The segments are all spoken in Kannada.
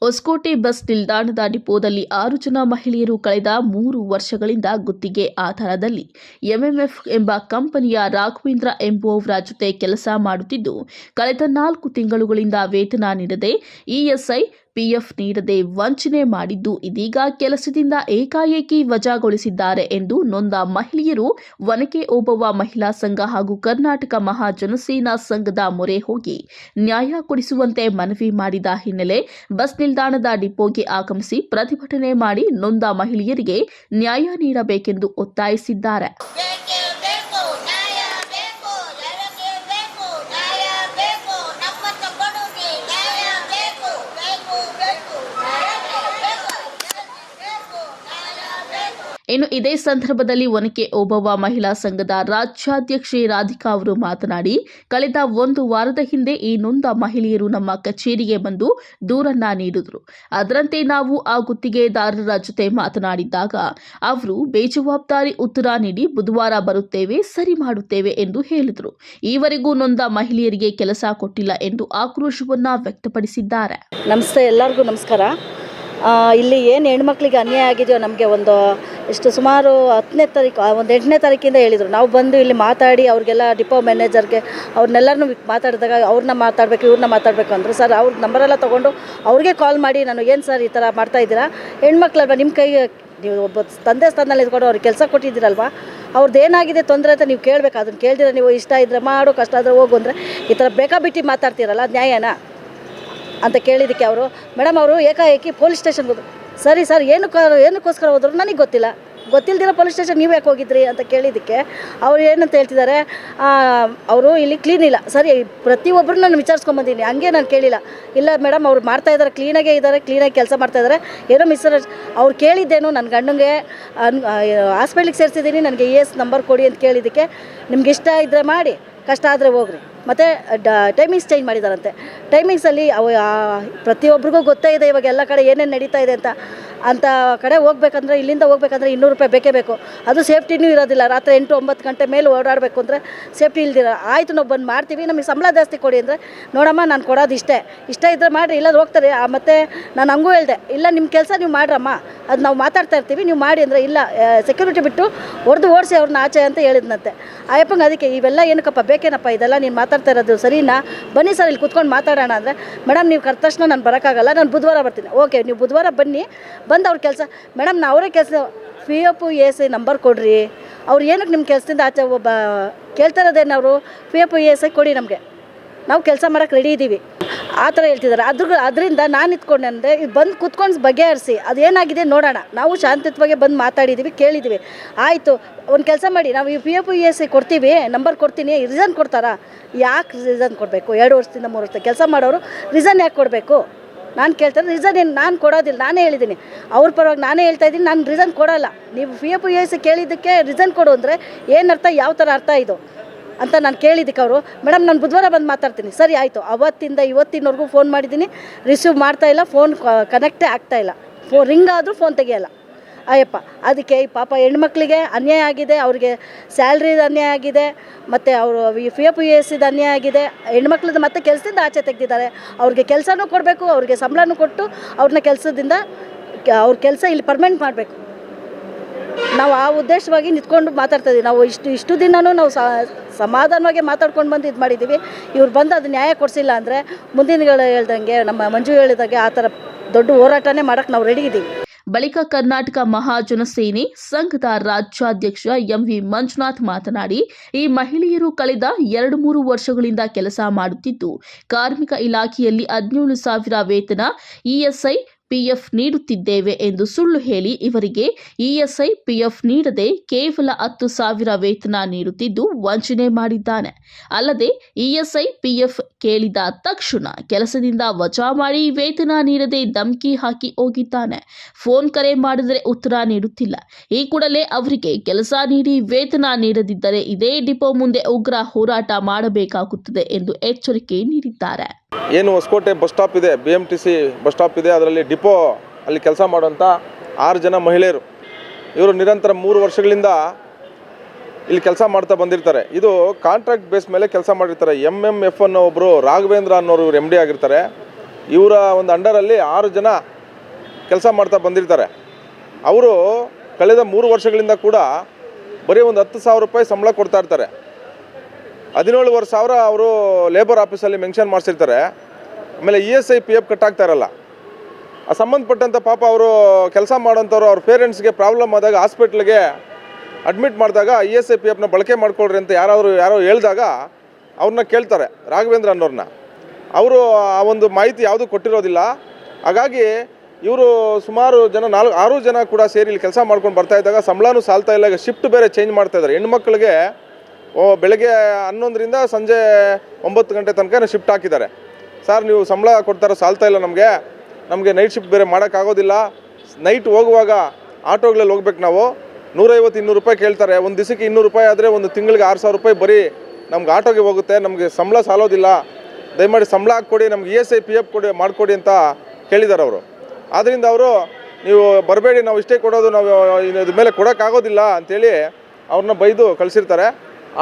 ಹೊಸಕೋಟೆ ಬಸ್ ನಿಲ್ದಾಣದ ಡಿಪೋದಲ್ಲಿ ಆರು ಜನ ಮಹಿಳೆಯರು ಕಳೆದ ಮೂರು ವರ್ಷಗಳಿಂದ ಗುತ್ತಿಗೆ ಆಧಾರದಲ್ಲಿ ಎಂಎಂಎಫ್ ಎಂಬ ಕಂಪನಿಯ ರಾಘವೇಂದ್ರ ಎಂಬುವವರ ಜೊತೆ ಕೆಲಸ ಮಾಡುತ್ತಿದ್ದು, ಕಳೆದ ನಾಲ್ಕು ತಿಂಗಳುಗಳಿಂದ ವೇತನ ನೀಡದೆ ಇಎಸ್ಐ ಪಿಎಫ್ ನೀಡದೆ ವಂಚನೆ ಮಾಡಿದ್ದು ಇದೀಗ ಕೆಲಸದಿಂದ ಏಕಾಏಕಿ ವಜಾಗೊಳಿಸಿದ್ದಾರೆ ಎಂದು ನೊಂದ ಮಹಿಳೆಯರು ಒನಕೆ ಓಬವ್ವ ಮಹಿಳಾ ಸಂಘ ಹಾಗೂ ಕರ್ನಾಟಕ ಮಹಾಜನಸೇನಾ ಸಂಘದ ಮೊರೆ ಹೋಗಿ ನ್ಯಾಯ ಕೊಡಿಸುವಂತೆ ಮನವಿ ಮಾಡಿದ ಹಿನ್ನೆಲೆ ಬಸ್ ನಿಲ್ದಾಣದ ಡಿಪೋಗೆ ಆಗಮಿಸಿ ಪ್ರತಿಭಟನೆ ಮಾಡಿ ನೊಂದ ಮಹಿಳೆಯರಿಗೆ ನ್ಯಾಯ ನೀಡಬೇಕೆಂದು ಒತ್ತಾಯಿಸಿದ್ದಾರೆ ಬೇಕೇ ಬೇಕು ನ್ಯಾಯ ಬೇಕು ಜನಕ್ಕೆ ಬೇಕು ನ್ಯಾಯ ಬೇಕು ನಮ್ಮ ತಗೊಡುಗೆ ನ್ಯಾಯ ಬೇಕು ಬೇಕು ಬೇಕು ನ್ಯಾಯ ಬೇಕು ಬೇಕು ನ್ಯಾಯ ಬೇಕು ಇನ್ನು ಇದೇ ಸಂದರ್ಭದಲ್ಲಿ ಒನಕೆ ಓಬವ್ವ ಮಹಿಳಾ ಸಂಘದ ರಾಜ್ಯಾಧ್ಯಕ್ಷೆ ರಾಧಿಕಾ ಅವರು ಮಾತನಾಡಿ, ಕಳೆದ ಒಂದು ವಾರದ ಹಿಂದೆ ಈ ನೊಂದ ಮಹಿಳೆಯರು ನಮ್ಮ ಕಚೇರಿಗೆ ಬಂದು ದೂರನ್ನ ನೀಡಿದ್ರು. ಅದರಂತೆ ನಾವು ಆ ಗುತ್ತಿಗೆದಾರರ ಜೊತೆ ಮಾತನಾಡಿದ್ದಾಗ, ಅವರು ಬೇಜವಾಬ್ದಾರಿ ಉತ್ತರ ನೀಡಿ ಬುಧವಾರ ಬರುತ್ತೇವೆ, ಸರಿ ಮಾಡುತ್ತೇವೆ ಎಂದು ಹೇಳಿದರು. ಈವರೆಗೂ ನೊಂದ ಮಹಿಳೆಯರಿಗೆ ಕೆಲಸ ಕೊಟ್ಟಿಲ್ಲ ಎಂದು ಆಕ್ರೋಶವನ್ನ ವ್ಯಕ್ತಪಡಿಸಿದ್ದಾರೆ. ನಮಸ್ತೆ, ಎಲ್ಲರಿಗೂ ನಮಸ್ಕಾರ. ಇಲ್ಲಿ ಏನು ಹೆಣ್ಮಕ್ಳಿಗೆ ಅನ್ಯಾಯ ಆಗಿದೆಯೋ ನಮಗೆ ಒಂದು ಎಷ್ಟು ಸುಮಾರು ಹತ್ತನೇ ತಾರೀಕು ಒಂದು ಎಂಟನೇ ತಾರೀಕಿಂದ ಹೇಳಿದರು. ನಾವು ಬಂದು ಇಲ್ಲಿ ಮಾತಾಡಿ, ಅವ್ರಿಗೆಲ್ಲ ಡಿಪೋ ಮ್ಯಾನೇಜರ್ಗೆ ಅವ್ರನ್ನೆಲ್ಲರನ್ನೂ ಮಾತಾಡಿದಾಗ ಅವ್ರನ್ನ ಮಾತಾಡಬೇಕು, ಇವ್ರನ್ನ ಮಾತಾಡಬೇಕು ಅಂದರು. ಸರ್, ಅವ್ರ ನಂಬರೆಲ್ಲ ತೊಗೊಂಡು ಅವ್ರಿಗೆ ಕಾಲ್ ಮಾಡಿ ನಾನು ಏನು ಸರ್ ಈ ಥರ ಮಾಡ್ತಾ ಇದ್ದೀರಾ? ಹೆಣ್ಮಕ್ಳಲ್ವ ನಿಮ್ಮ ಕೈ, ನೀವು ಒಬ್ಬ ತಂದೆ ಸ್ಥಾನದಲ್ಲಿ ಇದ್ಕೊಂಡು ಅವ್ರಿಗೆ ಕೆಲಸ ಕೊಟ್ಟಿದ್ದೀರಲ್ವಾ? ಅವ್ರದ್ದು ಏನಾಗಿದೆ ತೊಂದರೆ ಅಂತ ನೀವು ಕೇಳಬೇಕು. ಅದನ್ನು ಕೇಳಿದ್ರೆ ನೀವು ಇಷ್ಟ ಇದ್ದರೆ ಮಾಡು, ಕಷ್ಟ ಆದರೆ ಹೋಗು ಅಂದರೆ ಈ ಥರ ಬೇಕಾಬಿಟ್ಟು ಮಾತಾಡ್ತೀರಲ್ಲ ನ್ಯಾಯನಾ? ಅಂತ ಕೇಳಿದ್ದಕ್ಕೆ ಅವರು, ಮೇಡಮ್ ಅವರು ಏಕಾಏಕಿ ಪೊಲೀಸ್ ಸ್ಟೇಷನ್ಗೆ ಹೋದರು. ಸರಿ ಸರ್, ಏನಕ್ಕೆ ಏನಕ್ಕೋಸ್ಕರ ಹೋದ್ರು? ನನಗೆ ಗೊತ್ತಿಲ್ಲ. ಗೊತ್ತಿಲ್ಲದಿರೋ ಪೊಲೀಸ್ ಸ್ಟೇಷನ್ ನೀವು ಯಾಕೆ ಹೋಗಿದ್ರಿ? ಅಂತ ಕೇಳಿದ್ದಕ್ಕೆ ಅವ್ರು ಏನಂತ ಹೇಳ್ತಿದ್ದಾರೆ ಅವರು ಇಲ್ಲಿ ಕ್ಲೀನ್ ಇಲ್ಲ. ಸರಿ ಪ್ರತಿಯೊಬ್ಬರು ನಾನು ವಿಚಾರಿಸ್ಕೊಂಬಂದಿನಿ ಹಂಗೆ ನಾನು ಕೇಳಿಲ್ಲ. ಇಲ್ಲ ಮೇಡಮ್, ಅವ್ರು ಮಾಡ್ತಾ ಇದ್ದಾರೆ, ಕ್ಲೀನಾಗೇ ಇದ್ದಾರೆ, ಕ್ಲೀನಾಗಿ ಕೆಲಸ ಮಾಡ್ತಾ ಇದ್ದಾರೆ. ಏನೋ ಮಿಸ್ಸರ್ ಅವ್ರು ಕೇಳಿದ್ದೇನು, ನನ್ನ ಗಂಡಂಗೆ ಹಾಸ್ಪಿಟ್ಲಿಗೆ ಸೇರಿಸಿದ್ದೀನಿ, ನನಗೆ ಇ ಎಸ್ ನಂಬರ್ ಕೊಡಿ ಅಂತ ಕೇಳಿದ್ದಕ್ಕೆ, ನಿಮ್ಗೆ ಇಷ್ಟ ಇದ್ದರೆ ಮಾಡಿ. ಕಷ್ಟ ಆದರೆ ಹೋಗ್ರಿ. ಮತ್ತು, ಡ ಟೈಮಿಂಗ್ಸ್ ಚೇಂಜ್ ಮಾಡಿದಾರಂತೆ. ಟೈಮಿಂಗ್ಸಲ್ಲಿ ಅವು ಪ್ರತಿಯೊಬ್ಬರಿಗೂ ಗೊತ್ತೇ ಇದೆ ಇವಾಗ ಎಲ್ಲ ಕಡೆ ಏನೇನು ನಡೀತಾ ಇದೆ ಅಂತ. ಅಂತ ಕಡೆ ಹೋಗ್ಬೇಕಂದ್ರೆ, ಇಲ್ಲಿಂದ ಹೋಗ್ಬೇಕಂದ್ರೆ ಇನ್ನೂರು ರೂಪಾಯಿ ಬೇಕೇ ಬೇಕು. ಅದು ಸೇಫ್ಟಿನೂ ಇರೋದಿಲ್ಲ. ರಾತ್ರಿ ಎಂಟು ಒಂಬತ್ತು ಗಂಟೆ ಮೇಲೆ ಓಡಾಡಬೇಕು ಅಂದರೆ ಸೇಫ್ಟಿ ಇಲ್ದಿರ. ಆಯಿತು ನಾವು ಬಂದು ಮಾಡ್ತೀವಿ. ನಮಗೆ ಸಂಬಳ ಜಾಸ್ತಿ ಕೊಡಿ ಅಂದರೆ, ನೋಡಮ್ಮ, ನಾನು ಕೊಡೋದು ಇಷ್ಟೇ. ಇಷ್ಟ ಇದ್ದರೆ ಮಾಡಿರಿ. ಇಲ್ಲಾದ್ರೆ ಹೋಗ್ತಾರೆ. ಮತ್ತೆ ನಾನು ಹಂಗೂ ಹೇಳಿದೆ, ಇಲ್ಲ ನಿಮ್ಮ ಕೆಲಸ ನೀವು ಮಾಡ್ರಮ್ಮ. ಅದು ನಾವು ಮಾತಾಡ್ತಾ ಇರ್ತೀವಿ, ನೀವು ಮಾಡಿ ಅಂದರೆ ಇಲ್ಲ ಸೆಕ್ಯೂರಿಟಿ ಬಿಟ್ಟು ಹೊಡೆದು ಓಡಿಸಿ ಅವ್ರನ್ನ ಆಚೆ ಅಂತ ಹೇಳಿದ್ನಂತೆ. ಅಯ್ಯಪ್ಪಂಗೆ ಅದಕ್ಕೆ ಇವೆಲ್ಲ ಏನಕ್ಕಪ್ಪ, ಬೇಕೇನಪ್ಪ ಇದೆಲ್ಲ ನೀನು ಮಾತಾಡ್ತಾ ಇರೋದು ಸರಿನಾ? ಬನ್ನಿ ಸರ್, ಇಲ್ಲಿ ಕುತ್ಕೊಂಡು ಮಾತಾಡೋಣ ಅಂದರೆ, ಮೇಡಮ್, ನೀವು ಕರೆದ ತಕ್ಷಣ ನಾನು ಬರೋಕ್ಕಾಗಲ್ಲ, ನಾನು ಬುಧವಾರ ಬರ್ತೀನಿ. ಓಕೆ, ನೀವು ಬುಧವಾರ ಬನ್ನಿ, ಬಂದು ಅವ್ರ ಕೆಲಸ. ಮೇಡಮ್, ನಾ ಅವರೇ ಕೆಲಸ, P F A I number ಕೊಡ್ರಿ. ಅವ್ರು ಏನಕ್ಕೆ ನಿಮ್ಮ ಕೆಲಸದಿಂದ ಆಚೆ ಒಬ್ಬ, ಕೇಳ್ತಾ ಇರೋದೇನವರು P F A S I ಕೊಡಿ ನಮಗೆ. ನಾವು ಕೆಲಸ ಮಾಡೋಕ್ಕೆ ರೆಡಿ ಇದ್ದೀವಿ ಆ ಥರ ಹೇಳ್ತಿದ್ದಾರೆ. ಅದ್ರ ಅದರಿಂದ ನಾನು ಇತ್ಕೊಂಡೆ ಅಂದರೆ ಇದು ಬಂದು ಕುತ್ಕೊಂಡು ಬಗೆಹರಿಸಿ, ಅದೇನಾಗಿದೆ ನೋಡೋಣ. ನಾವು ಶಾಂತಿಯುತವಾಗಿ ಬಂದು ಮಾತಾಡಿದ್ದೀವಿ ಕೇಳಿದ್ದೀವಿ ಆಯಿತು, ಒಂದು ಕೆಲಸ ಮಾಡಿ, ನಾವು ಈ P F E S C ಕೊಡ್ತೀವಿ ನಂಬರ್ ಕೊಡ್ತೀನಿ ರಿಸನ್ ಕೊಡ್ತಾರಾ? ಯಾಕೆ ರಿಸನ್ ಕೊಡಬೇಕು? ಎರಡು ವರ್ಷದಿಂದ, ಮೂರು ವರ್ಷ ಕೆಲಸ ಮಾಡೋರು ರಿಸನ್ ಯಾಕೆ ಕೊಡಬೇಕು? ನಾನು ಕೇಳ್ತಾರೆ ರಿಸನ್ ಏನು ನಾನು ಕೊಡೋದಿಲ್ಲ, ನಾನೇ ಹೇಳಿದ್ದೀನಿ. ಅವ್ರ ಪರವಾಗಿ ನಾನೇ ಹೇಳ್ತಾ ಇದ್ದೀನಿ, ನಾನು ರಿಸನ್ ಕೊಡೋಲ್ಲ. ನೀವು ಪಿ ಎಫ್ ಇ ಎಸ್ ಕೇಳಿದ್ದಕ್ಕೆ ರಿಸನ್ ಕೊಡು ಅಂದರೆ ಏನು ಅರ್ಥ, ಯಾವ ಥರ ಅರ್ಥ ಇದು? ಅಂತ ನಾನು ಕೇಳಿದ್ದಕ್ಕೆ ಅವರು, ಮೇಡಮ್, ನಾನು ಬುಧವಾರ ಬಂದು ಮಾತಾಡ್ತೀನಿ. ಸರಿ, ಆಯಿತು. ಅವತ್ತಿಂದ ಇವತ್ತಿನವರೆಗೂ ಫೋನ್ ಮಾಡಿದ್ದೀನಿ. ರಿಸೀವ್ ಮಾಡ್ತಾ ಇಲ್ಲ ಫೋನ್ ಕನೆಕ್ಟೇ ಆಗ್ತಾ ಇಲ್ಲ. ಫೋ ರಿಂಗ್ ಆದರೂ ಫೋನ್ ತೆಗಿಯಲ್ಲ. ಅಯ್ಯಪ್ಪ, ಅದಕ್ಕೆ ಈ ಪಾಪ ಹೆಣ್ಮಕ್ಳಿಗೆ ಅನ್ಯಾಯ ಆಗಿದೆ, ಅವ್ರಿಗೆ ಸ್ಯಾಲ್ರಿದು ಅನ್ಯಾಯ ಆಗಿದೆ, ಮತ್ತು ಅವರು ಪಿ ಎಫ್ ಯು ಇದು ಅನ್ಯಾಯ ಆಗಿದೆ. ಹೆಣ್ಮಕ್ಳದ್ದು ಮತ್ತೆ ಕೆಲಸದಿಂದ ಆಚೆ ತೆಗೆದಿದ್ದಾರೆ. ಅವ್ರಿಗೆ ಕೆಲಸನೂ ಕೊಡಬೇಕು, ಅವ್ರಿಗೆ ಸಂಬಳನೂ ಕೊಟ್ಟು ಅವ್ರನ್ನ ಕೆಲಸದಿಂದ, ಅವ್ರ ಕೆಲಸ ಇಲ್ಲಿ ಪರ್ಮನೆಂಟ್ ಮಾಡಬೇಕು. ನಾವು ಆ ಉದ್ದೇಶವಾಗಿ ನಿಂತ್ಕೊಂಡು ಮಾತಾಡ್ತಾ ಇದ್ದೀವಿ. ನಾವು ಇಷ್ಟು ಇಷ್ಟು ದಿನವೂ ನಾವು ಸಮಾಧಾನವಾಗಿ ಮಾತಾಡ್ಕೊಂಡು ಬಂದು ಇದು ಮಾಡಿದ್ದೀವಿ. ಇವ್ರು ಬಂದು ಅದು ನ್ಯಾಯ ಕೊಡಿಸಿಲ್ಲ ಅಂದರೆ ಮುಂದಿನಗಳು ಹೇಳ್ದಂಗೆ ನಮ್ಮ ಮಂಜು ಹೇಳಿದಾಗೆ ಆ ಥರ ದೊಡ್ಡ ಹೋರಾಟನೇ ಮಾಡೋಕ್ಕೆ ನಾವು ರೆಡಿ ಇದ್ದೀವಿ ಬಳಿಕ ಕರ್ನಾಟಕ ಮಹಾಜನ ಸೇನೆ ಸಂಘದ ರಾಜ್ಯಾಧ್ಯಕ್ಷ ಎಂವಿ ಮಂಜುನಾಥ್ ಮಾತನಾಡಿ, ಈ ಮಹಿಳೆಯರು ಕಳೆದ ಎರಡು ಮೂರು ವರ್ಷಗಳಿಂದ ಕೆಲಸ ಮಾಡುತ್ತಿದ್ದು, ಕಾರ್ಮಿಕ ಇಲಾಖೆಯಲ್ಲಿ ಹದಿನೇಳು ಸಾವಿರ ವೇತನ ಇಎಸ್ಐ ಪಿಎಫ್ ನೀಡುತ್ತಿದ್ದೇವೆ ಎಂದು ಸುಳ್ಳು ಹೇಳಿ ಇವರಿಗೆ ಇಎಸ್ಐ ಪಿಎಫ್ ನೀಡದೆ ಕೇವಲ ಹತ್ತು ಸಾವಿರ ವೇತನ ನೀಡುತ್ತಿದ್ದು ವಂಚನೆ ಮಾಡಿದ್ದಾನೆ. ಅಲ್ಲದೆ ಇಎಸ್ಐ ಪಿಎಫ್ ಕೇಳಿದ ತಕ್ಷಣ ಕೆಲಸದಿಂದ ವಜಾ ಮಾಡಿ ವೇತನ ನೀಡದೆ ಧಮ್ಕಿ ಹಾಕಿ ಹೋಗಿದ್ದಾನೆ. ಫೋನ್ ಕರೆ ಮಾಡಿದರೆ ಉತ್ತರ ನೀಡುತ್ತಿಲ್ಲ. ಈ ಕೂಡಲೇ ಅವರಿಗೆ ಕೆಲಸ ನೀಡಿ ವೇತನ ನೀಡದಿದ್ದರೆ ಇದೇ ಡಿಪೋ ಮುಂದೆ ಉಗ್ರ ಹೋರಾಟ ಮಾಡಬೇಕಾಗುತ್ತದೆ ಎಂದು ಎಚ್ಚರಿಕೆ ನೀಡಿದ್ದಾರೆ. ಏನು ಹೊಸಕೋಟೆ ಬಸ್ ಸ್ಟಾಪ್ ಇದೆ B M T C bus stop ಇದೆ, ಅದರಲ್ಲಿ ಡಿಪೋ ಅಲ್ಲಿ ಕೆಲಸ ಮಾಡುವಂಥ ಆರು ಜನ ಮಹಿಳೆಯರು. ಇವರು ನಿರಂತರ ಮೂರು ವರ್ಷಗಳಿಂದ ಇಲ್ಲಿ ಕೆಲಸ ಮಾಡ್ತಾ ಬಂದಿರ್ತಾರೆ. ಇದು ಕಾಂಟ್ರಾಕ್ಟ್ ಬೇಸ್ ಮೇಲೆ ಕೆಲಸ ಮಾಡಿರ್ತಾರೆ. ಎಂ ಎಂ ಎಫ್ ಅನ್ನೋ ಒಬ್ಬರು ರಾಘವೇಂದ್ರ ಅನ್ನೋರು ಇವರು ಎಂ ಡಿ ಆಗಿರ್ತಾರೆ. ಇವರ ಒಂದು ಅಂಡರಲ್ಲಿ ಆರು ಜನ ಕೆಲಸ ಮಾಡ್ತಾ ಬಂದಿರ್ತಾರೆ. ಅವರು ಕಳೆದ ಮೂರು ವರ್ಷಗಳಿಂದ ಕೂಡ ಬರೀ ಒಂದು ಹತ್ತು ಸಾವಿರ ರೂಪಾಯಿ ಸಂಬಳ ಕೊಡ್ತಾ ಇರ್ತಾರೆ. ಹದಿನೇಳುವರೆ ಸಾವಿರ ಅವರು ಲೇಬರ್ ಆಫೀಸಲ್ಲಿ ಮೆನ್ಷನ್ ಮಾಡಿಸಿರ್ತಾರೆ. ಆಮೇಲೆ E S I P F ಕಟ್ಟಾಗ್ತಾ ಇರಲ್ಲ. ಆ ಸಂಬಂಧಪಟ್ಟಂಥ ಪಾಪ ಅವರು ಕೆಲಸ ಮಾಡೋಂಥವ್ರು ಅವ್ರ ಪೇರೆಂಟ್ಸ್ಗೆ ಪ್ರಾಬ್ಲಮ್ ಆದಾಗ ಹಾಸ್ಪಿಟ್ಲಿಗೆ ಅಡ್ಮಿಟ್ ಮಾಡಿದಾಗ ಇ ಎಸ್ ಐ ಪಿ ಎಫ್ನ ಬಳಕೆ ಮಾಡ್ಕೊಳ್ರಿ ಅಂತ ಯಾರಾದರೂ ಯಾರೋ ಹೇಳಿದಾಗ ಅವ್ರನ್ನ ಕೇಳ್ತಾರೆ, ರಾಘವೇಂದ್ರ ಅನ್ನೋರನ್ನ ಅವರು ಆ ಒಂದು ಮಾಹಿತಿ ಯಾವುದೂ ಕೊಟ್ಟಿರೋದಿಲ್ಲ. ಹಾಗಾಗಿ ಇವರು ಸುಮಾರು ಜನ ನಾಲ್ಕು, ಆರು ಜನ ಕೂಡ ಸೇರಿ ಇಲ್ಲಿ ಕೆಲಸ ಮಾಡ್ಕೊಂಡು ಬರ್ತಾ ಇದ್ದಾಗ ಸಂಬಳನೂ ಸಾಲ್ತಾ ಇಲ್ಲ, ಈಗ ಶಿಫ್ಟ್ ಬೇರೆ ಚೇಂಜ್ ಮಾಡ್ತಾ ಇದ್ದಾರೆ. ಹೆಣ್ಮಕ್ಳಿಗೆ ಬೆಳಗ್ಗೆ ಹನ್ನೊಂದರಿಂದ ಸಂಜೆ ಒಂಬತ್ತು ಗಂಟೆ ತನಕ ಶಿಫ್ಟ್ ಹಾಕಿದ್ದಾರೆ. ಸರ್ ನೀವು ಸಂಬಳ ಕೊಡ್ತಾರೋ ಸಾಲ್ತಾ ಇಲ್ಲ ನಮಗೆ. ನಮಗೆ ನೈಟ್ ಶಿಫ್ಟ್ ಬೇರೆ ಮಾಡೋಕ್ಕಾಗೋದಿಲ್ಲ. ನೈಟ್ ಹೋಗುವಾಗ ಆಟೋಗಳಲ್ಲಿ ಹೋಗ್ಬೇಕು ನಾವು. ನೂರೈವತ್ತು, ಇನ್ನೂರು ರೂಪಾಯಿ ಕೇಳ್ತಾರೆ. ಒಂದು ದಿವಸಕ್ಕೆ ಇನ್ನೂರು ರೂಪಾಯಿ ಆದರೆ ಒಂದು ತಿಂಗಳಿಗೆ ಆರು ಸಾವಿರ ರೂಪಾಯಿ ಬರೀ ನಮ್ಗೆ ಆಟೋಗೆ ಹೋಗುತ್ತೆ. ನಮಗೆ ಸಂಬಳ ಸಾಲೋದಿಲ್ಲ. ದಯಮಾಡಿ ಸಂಬಳ ಹಾಕ್ಕೊಡಿ ನಮ್ಗೆ E S I P F ಕೊಡಿ, ಮಾಡಿಕೊಡಿ ಅಂತ ಕೇಳಿದ್ದಾರೆ ಅವರು. ಆದ್ದರಿಂದ ಅವರು, ನೀವು ಬರಬೇಡಿ, ನಾವು ಇಷ್ಟೇ ಕೊಡೋದು, ನಾವು ಇದ್ರ ಮೇಲೆ ಕೊಡೋಕ್ಕಾಗೋದಿಲ್ಲ ಅಂಥೇಳಿ ಅವ್ರನ್ನ ಬೈದು ಕಳಿಸಿರ್ತಾರೆ.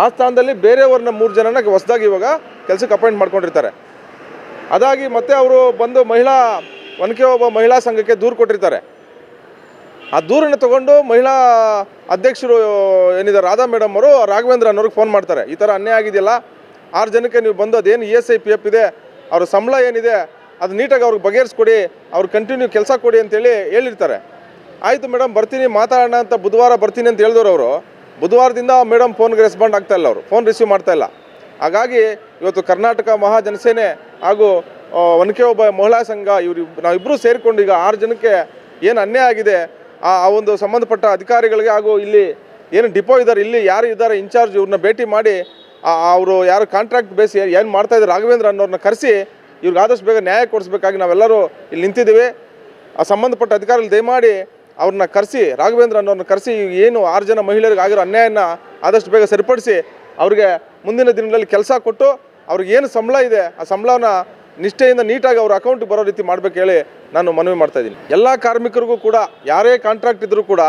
ಆ ಸ್ಥಾನದಲ್ಲಿ ಬೇರೆಯವ್ರನ್ನ ಮೂರು ಜನನ ಹೊಸದಾಗಿ ಇವಾಗ ಕೆಲಸಕ್ಕೆ ಅಪಾಯಿಂಟ್ ಮಾಡ್ಕೊಂಡಿರ್ತಾರೆ. ಅದಾಗಿ ಮತ್ತೆ ಅವರು ಬಂದು ಮಹಿಳಾ ಒನಕೆ ಒಬ್ಬ ಮಹಿಳಾ ಸಂಘಕ್ಕೆ ದೂರು ಕೊಟ್ಟಿರ್ತಾರೆ. ಆ ದೂರನ್ನು ತಗೊಂಡು ಮಹಿಳಾ ಅಧ್ಯಕ್ಷರು ಏನಿದ್ದಾರೆ ರಾಧಾ ಮೇಡಮ್ ಅವರು, ರಾಘವೇಂದ್ರ ಅನ್ನೋರಿಗೆ ಫೋನ್ ಮಾಡ್ತಾರೆ. ಈ ಥರ ಅನ್ಯಾಯ ಆಗಿದೆಯಲ್ಲ, ಆರು ಜನಕ್ಕೆ ನೀವು ಬಂದು ಅದೇನು E S I P F ಇದೆ, ಅವ್ರ ಸಂಬಳ ಏನಿದೆ, ಅದು ನೀಟಾಗಿ ಅವ್ರಿಗೆ ಬಗೆಹರಿಸ್ಕೊಡಿ, ಅವ್ರು ಕಂಟಿನ್ಯೂ ಕೆಲಸ ಕೊಡಿ ಅಂತೇಳಿ ಹೇಳಿರ್ತಾರೆ. ಆಯಿತು ಮೇಡಮ್, ಬರ್ತೀನಿ, ಮಾತಾಡೋಣ ಅಂತ ಬುಧವಾರ ಬರ್ತೀನಿ ಅಂತ ಹೇಳಿದವರು ಅವರು. ಬುಧವಾರದಿಂದ ಮೇಡಮ್ ಫೋನ್ಗೆ ರೆಸ್ಪಾಂಡ್ ಆಗ್ತಾ ಇಲ್ಲ ಅವರು. ಫೋನ್ ರಿಸೀವ್ ಮಾಡ್ತಾ ಇಲ್ಲ. ಹಾಗಾಗಿ ಇವತ್ತು ಕರ್ನಾಟಕ ಮಹಾಜನಸೇನೆ ಹಾಗೂ ಒನಕೆ ಒಬ್ಬ ಮಹಿಳಾ ಸಂಘ ಇವರು ನಾವಿಬ್ಬರು ಸೇರಿಕೊಂಡು ಈಗ ಆರು ಜನಕ್ಕೆ ಏನು ಅನ್ಯಾಯ ಆಗಿದೆ, ಆ ಒಂದು ಸಂಬಂಧಪಟ್ಟ ಅಧಿಕಾರಿಗಳಿಗೆ ಹಾಗೂ ಇಲ್ಲಿ ಏನು ಡಿಪೋ ಇದ್ದಾರೆ ಇಲ್ಲಿ ಯಾರು ಇದ್ದಾರೆ ಇನ್ಚಾರ್ಜ್ ಇವ್ರನ್ನ ಭೇಟಿ ಮಾಡಿ ಅವರು ಯಾರು ಕಾಂಟ್ರಾಕ್ಟ್ ಬೇಸಿ ಏನು ಮಾಡ್ತಾ ಇದ್ದಾರೆ ರಾಘವೇಂದ್ರ ಅನ್ನೋರನ್ನ ಕರೆಸಿ ಇವ್ರಿಗೆ ಆದಷ್ಟು ಬೇಗ ನ್ಯಾಯ ಕೊಡಿಸ್ಬೇಕಾಗಿ ನಾವೆಲ್ಲರೂ ಇಲ್ಲಿ ನಿಂತಿದ್ದೀವಿ. ಆ ಸಂಬಂಧಪಟ್ಟ ಅಧಿಕಾರಿಗಳು ದಯಮಾಡಿ ಅವ್ರನ್ನ ಕರೆಸಿ, ರಾಘವೇಂದ್ರ ಅನ್ನೋರನ್ನ ಕರೆಸಿ, ಏನು ಆರು ಜನ ಮಹಿಳೆಯರಿಗೆ ಆಗಿರೋ ಅನ್ಯಾಯನ ಆದಷ್ಟು ಬೇಗ ಸರಿಪಡಿಸಿ ಅವ್ರಿಗೆ ಮುಂದಿನ ದಿನಗಳಲ್ಲಿ ಕೆಲಸ ಕೊಟ್ಟು ಅವ್ರಿಗೆ ಏನು ಸಂಬಳ ಇದೆ, ಆ ಸಂಬಳನ ನಿಷ್ಠೆಯಿಂದ ನೀಟಾಗಿ ಅವ್ರ ಅಕೌಂಟ್ಗೆ ಬರೋ ರೀತಿ ಮಾಡಬೇಕು ಹೇಳಿ ನಾನು ಮನವಿ ಮಾಡ್ತಾ ಇದ್ದೀನಿ. ಎಲ್ಲ ಕಾರ್ಮಿಕರಿಗೂ ಕೂಡ, ಯಾರೇ ಕಾಂಟ್ರಾಕ್ಟ್ ಇದ್ದರೂ ಕೂಡ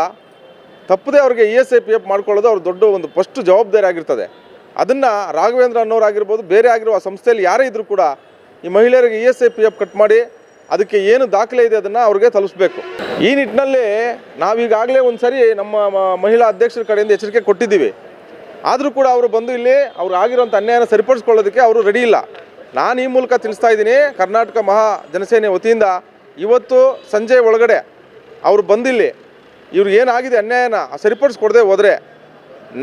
ತಪ್ಪದೇ ಅವ್ರಿಗೆ E S I P F ಮಾಡ್ಕೊಳ್ಳೋದು ಅವ್ರ ದೊಡ್ಡ ಒಂದು ಫಸ್ಟ್ ಜವಾಬ್ದಾರಿ ಆಗಿರ್ತದೆ. ಅದನ್ನು ರಾಘವೇಂದ್ರ ಅನ್ನೋರಾಗಿರ್ಬೋದು ಬೇರೆ ಆಗಿರುವ ಸಂಸ್ಥೆಯಲ್ಲಿ ಯಾರೇ ಇದ್ದರೂ ಕೂಡ ಈ ಮಹಿಳೆಯರಿಗೆ E S I P F cut ಮಾಡಿ ಅದಕ್ಕೆ ಏನು ದಾಖಲೆ ಇದೆ ಅದನ್ನು ಅವ್ರಿಗೆ ತಲುಪಿಸ್ಬೇಕು ಈ ನಿಟ್ಟಿನಲ್ಲಿ ನಾವೀಗಾಗಲೇ ಒಂದು ಸರಿ ನಮ್ಮ ಮಹಿಳಾ ಅಧ್ಯಕ್ಷರ ಕಡೆಯಿಂದ ಎಚ್ಚರಿಕೆ ಕೊಟ್ಟಿದ್ದೀವಿ. ಆದರೂ ಕೂಡ ಅವರು ಬಂದು ಇಲ್ಲಿ ಅವ್ರು ಆಗಿರೋಂಥ ಅನ್ಯಾಯನ ಸರಿಪಡಿಸ್ಕೊಳ್ಳೋದಕ್ಕೆ ಅವರು ರೆಡಿ ಇಲ್ಲ. ನಾನು ಈ ಮೂಲಕ ತಿಳಿಸ್ತಾ ಇದ್ದೀನಿ, ಕರ್ನಾಟಕ ಮಹಾ ಜನಸೇನೆ ವತಿಯಿಂದ ಇವತ್ತು ಸಂಜೆ ಒಳಗಡೆ ಅವರು ಬಂದಿಲ್ಲಿ ಇವ್ರಿಗೆ ಏನಾಗಿದೆ ಅನ್ಯಾಯನ ಸರಿಪಡಿಸ್ಕೊಡದೆ ಹೋದರೆ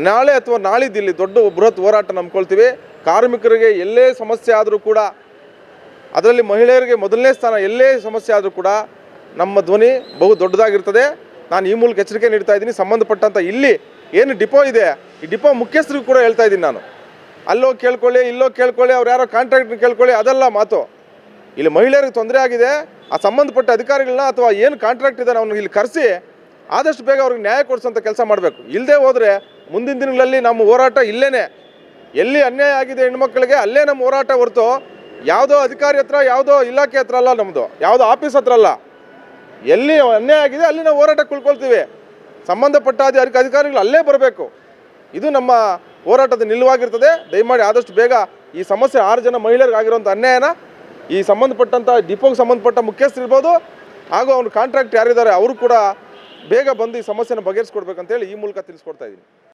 ನಾಳೆ ಅಥವಾ ನಾಳಿದ್ದು ಇಲ್ಲಿ ದೊಡ್ಡ ಬೃಹತ್ ಹೋರಾಟ ನಂಬ್ಕೊಳ್ತೀವಿ ಕಾರ್ಮಿಕರಿಗೆ ಎಲ್ಲೇ ಸಮಸ್ಯೆ ಆದರೂ ಕೂಡ ಅದರಲ್ಲಿ ಮಹಿಳೆಯರಿಗೆ ಮೊದಲನೇ ಸ್ಥಾನ ಎಲ್ಲೇ ಸಮಸ್ಯೆ ಆದರೂ ಕೂಡ ನಮ್ಮ ಧ್ವನಿ ಬಹು ದೊಡ್ಡದಾಗಿರ್ತದೆ. ನಾನು ಈ ಮೂಲಕ ಎಚ್ಚರಿಕೆ ನೀಡ್ತಾ ಇದ್ದೀನಿ. ಸಂಬಂಧಪಟ್ಟಂಥ ಇಲ್ಲಿ ಏನು ಡಿಪೋ ಇದೆ, ಈ ಡಿಪೋ ಮುಖ್ಯಸ್ಥರಿಗೂ ಕೂಡ ಹೇಳ್ತಾ ಇದ್ದೀನಿ ನಾನು. ಅಲ್ಲೋ ಕೇಳ್ಕೊಳ್ಳಿ, ಇಲ್ಲೋ ಕೇಳ್ಕೊಳ್ಳಿ, ಅವ್ರು ಯಾರೋ ಕಾಂಟ್ರಾಕ್ಟ್ನ ಕೇಳ್ಕೊಳ್ಳಿ, ಅದೆಲ್ಲ ಮಾತು. ಇಲ್ಲಿ ಮಹಿಳೆಯರಿಗೆ ತೊಂದರೆ ಆಗಿದೆ. ಆ ಸಂಬಂಧಪಟ್ಟ ಅಧಿಕಾರಿಗಳನ್ನ ಅಥವಾ ಏನು ಕಾಂಟ್ರಾಕ್ಟ್ ಇದೆ ಅವ್ನಿಗೆ ಇಲ್ಲಿ ಕರೆಸಿ ಆದಷ್ಟು ಬೇಗ ಅವ್ರಿಗೆ ನ್ಯಾಯ ಕೊಡಿಸೋಂಥ ಕೆಲಸ ಮಾಡಬೇಕು. ಇಲ್ಲದೆ ಹೋದರೆ ಮುಂದಿನ ದಿನಗಳಲ್ಲಿ ನಮ್ಮ ಹೋರಾಟ ಇಲ್ಲೇ ಎಲ್ಲಿ ಅನ್ಯಾಯ ಆಗಿದೆ ಹೆಣ್ಮಕ್ಳಿಗೆ ಅಲ್ಲೇ ನಮ್ಮ ಹೋರಾಟ ಹೊರತು ಯಾವುದೋ ಅಧಿಕಾರಿ ಹತ್ರ, ಯಾವುದೋ ಇಲಾಖೆ ಹತ್ರ ಅಲ್ಲ ನಮ್ಮದು ಯಾವುದೋ ಆಫೀಸ್ ಹತ್ರ ಅಲ್ಲ. ಎಲ್ಲಿ ಅನ್ಯಾಯ ಆಗಿದೆ ಅಲ್ಲಿ ನಾವು ಹೋರಾಟ ಕುಳ್ಕೊಳ್ತೀವಿ ಸಂಬಂಧಪಟ್ಟ ಅಧಿ- ಅಧಿಕಾರಿಗಳು ಅಲ್ಲೇ ಬರಬೇಕು. ಇದು ನಮ್ಮ ಹೋರಾಟದ ನಿಲುವಾಗಿರ್ತದೆ. ದಯಮಾಡಿ ಆದಷ್ಟು ಬೇಗ ಈ ಸಮಸ್ಯೆ ಆರು ಜನ ಮಹಿಳೆಯರಿಗೆ ಆಗಿರುವಂಥ ಅನ್ಯಾಯನ ಈ ಸಂಬಂಧಪಟ್ಟಂಥ, ಡಿಪೋಗೆ ಸಂಬಂಧಪಟ್ಟ ಮುಖ್ಯಸ್ಥರಿರ್ಬೋದು ಹಾಗೂ ಅವ್ನ ಕಾಂಟ್ರಾಕ್ಟ್ ಯಾರಿದ್ದಾರೆ, ಅವರು ಕೂಡ ಬೇಗ ಬಂದು ಈ ಸಮಸ್ಯೆನ ಬಗೆಹರಿಸ್ಕೊಡ್ಬೇಕಂತೇಳಿ ಈ ಮೂಲಕ ತಿಳಿಸ್ಕೊಡ್ತಾ ಇದ್ದೀನಿ.